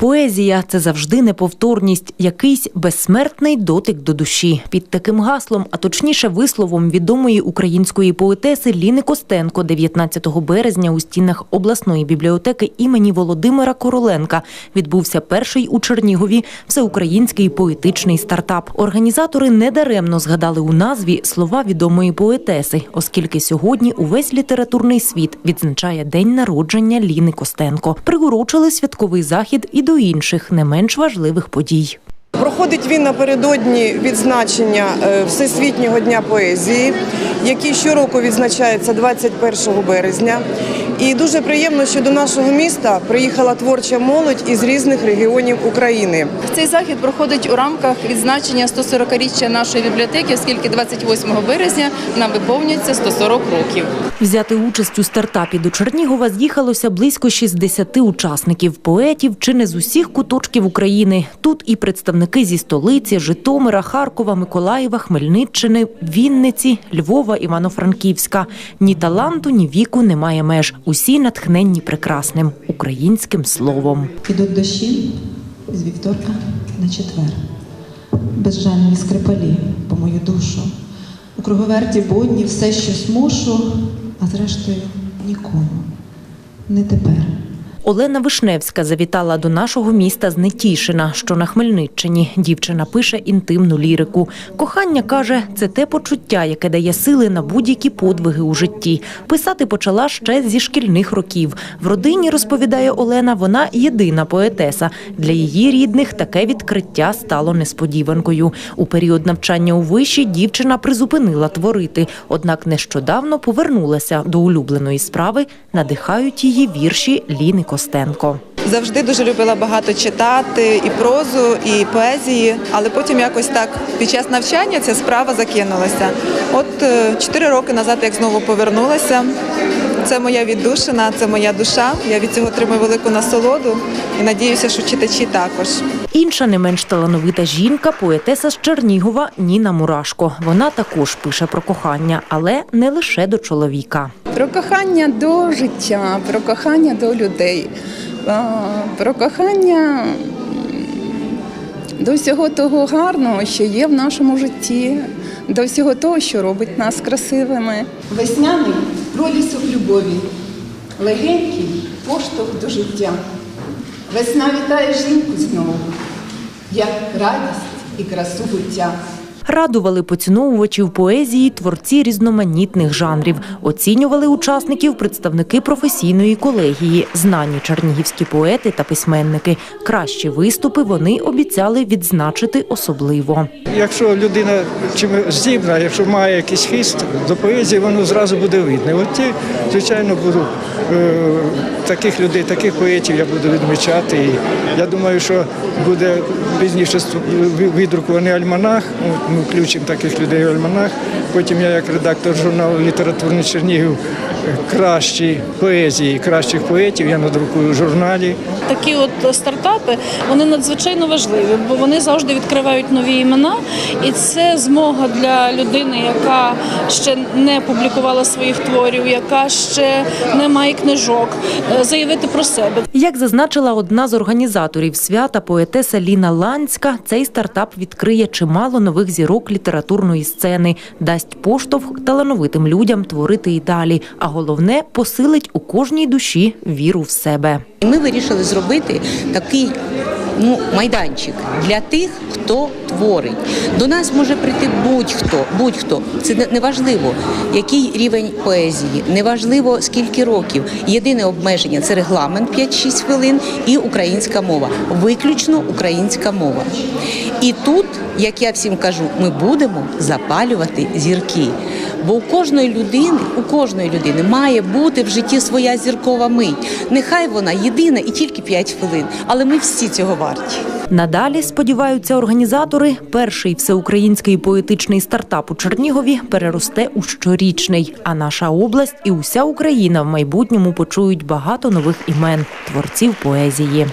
Поезія це завжди неповторність, якийсь безсмертний дотик до душі. Під таким гаслом, а точніше висловом відомої української поетеси Ліни Костенко 19 березня у стінах обласної бібліотеки імені Володимира Короленка відбувся перший у Чернігові всеукраїнський поетичний стартап. Організатори недаремно згадали у назві слова відомої поетеси, оскільки сьогодні увесь літературний світ відзначає день народження Ліни Костенко. Приурочили святковий захід і до інших не менш важливих подій. Проходить він напередодні відзначення е, Всесвітнього дня поезії, який щороку відзначається 21 березня. І дуже приємно, що до нашого міста приїхала творча молодь із різних регіонів України. Цей захід проходить у рамках відзначення 140-річчя нашої бібліотеки, оскільки 28 березня нам виповнюється 140 років. Взяти участь у стартапі до Чернігова з'їхалося близько 60 учасників, поетів чи не з усіх куточків України. Тут і представники зі столиці, Житомира, Харкова, Миколаєва, Хмельниччини, Вінниці, Львова, Івано-Франківська. Ні таланту, ні віку немає меж. Усі натхненні прекрасним українським словом. Ідуть дощі з вівторка на четвер. Безжальні скрипалі по мою душу. У круговерті будні все щось мушу, а зрештою нікому. Не тепер. Олена Вишневська завітала до нашого міста з Нетішина, що на Хмельниччині. Дівчина пише інтимну лірику. Кохання каже, це те почуття, яке дає сили на будь-які подвиги у житті. Писати почала ще зі шкільних років. В родині розповідає Олена, вона єдина поетеса. Для її рідних таке відкриття стало несподіванкою. У період навчання у виші дівчина призупинила творити, однак нещодавно повернулася до улюбленої справи. Надихають її вірші Ліни Костенко. Завжди дуже любила багато читати і прозу, і поезії, але потім якось так під час навчання ця справа закинулася. От е, чотири роки назад, як знову повернулася, це моя віддушина, це моя душа. Я від цього отримую велику насолоду і надіюся, що читачі також. Інша не менш талановита жінка, поетеса з Чернігова Ніна Мурашко. Вона також пише про кохання, але не лише до чоловіка. Про кохання до життя, про кохання до людей, про кохання до всього того гарного, що є в нашому житті, до всього того, що робить нас красивими. Весняний пролісок любові, легенький поштовх до життя. Весна вітає жінку знову, як радість і красу буття. Радували поціновувачів поезії творці різноманітних жанрів. Оцінювали учасників представники професійної колегії, знані чернігівські поети та письменники. Кращі виступи вони обіцяли відзначити особливо. Якщо людина чим здібна, якщо має якийсь хист до поезії, воно зразу буде видно. От ті, звичайно, буду е, таких людей, таких поетів я буду відмічати. І я думаю, що буде пізніше видрукований альманах. ну, Ми включимо таких людей в альманах. Потім я, як редактор журналу Літературний Чернігів, кращі поезії, кращих поетів я надрукую в журналі. такі от стартапи вони надзвичайно важливі, бо вони завжди відкривають нові імена, і це змога для людини, яка ще не публікувала своїх творів, яка ще не має книжок, е, заявити про себе. Як зазначила одна з організаторів свята, поетеса Ліна Ланська, цей стартап відкриє чимало нових зірок літературної сцени, дасть поштовх талановитим людям творити і далі. А головне посилить у кожній душі віру в себе. Ми вирішили зробити такий ну, майданчик для тих, хто творить. До нас може прийти будь-хто, будь-хто. Це не- не який рівень поезії, не важливо скільки років. Єдине обмеження це регламент 5-6 хвилин і українська мова. Виключно українська мова. І тут, як я всім кажу, ми будемо запалювати зірки. Бо у кожної людини, у кожної людини має бути в житті своя зіркова мить. Нехай вона єдина і тільки 5 хвилин, але ми всі цього варті. Надалі сподіваються організатори, перший всеукраїнський поетичний стартап у Чернігові переросте у щорічний. А наша область і уся Україна в майбутньому почують багато нових імен творців поезії.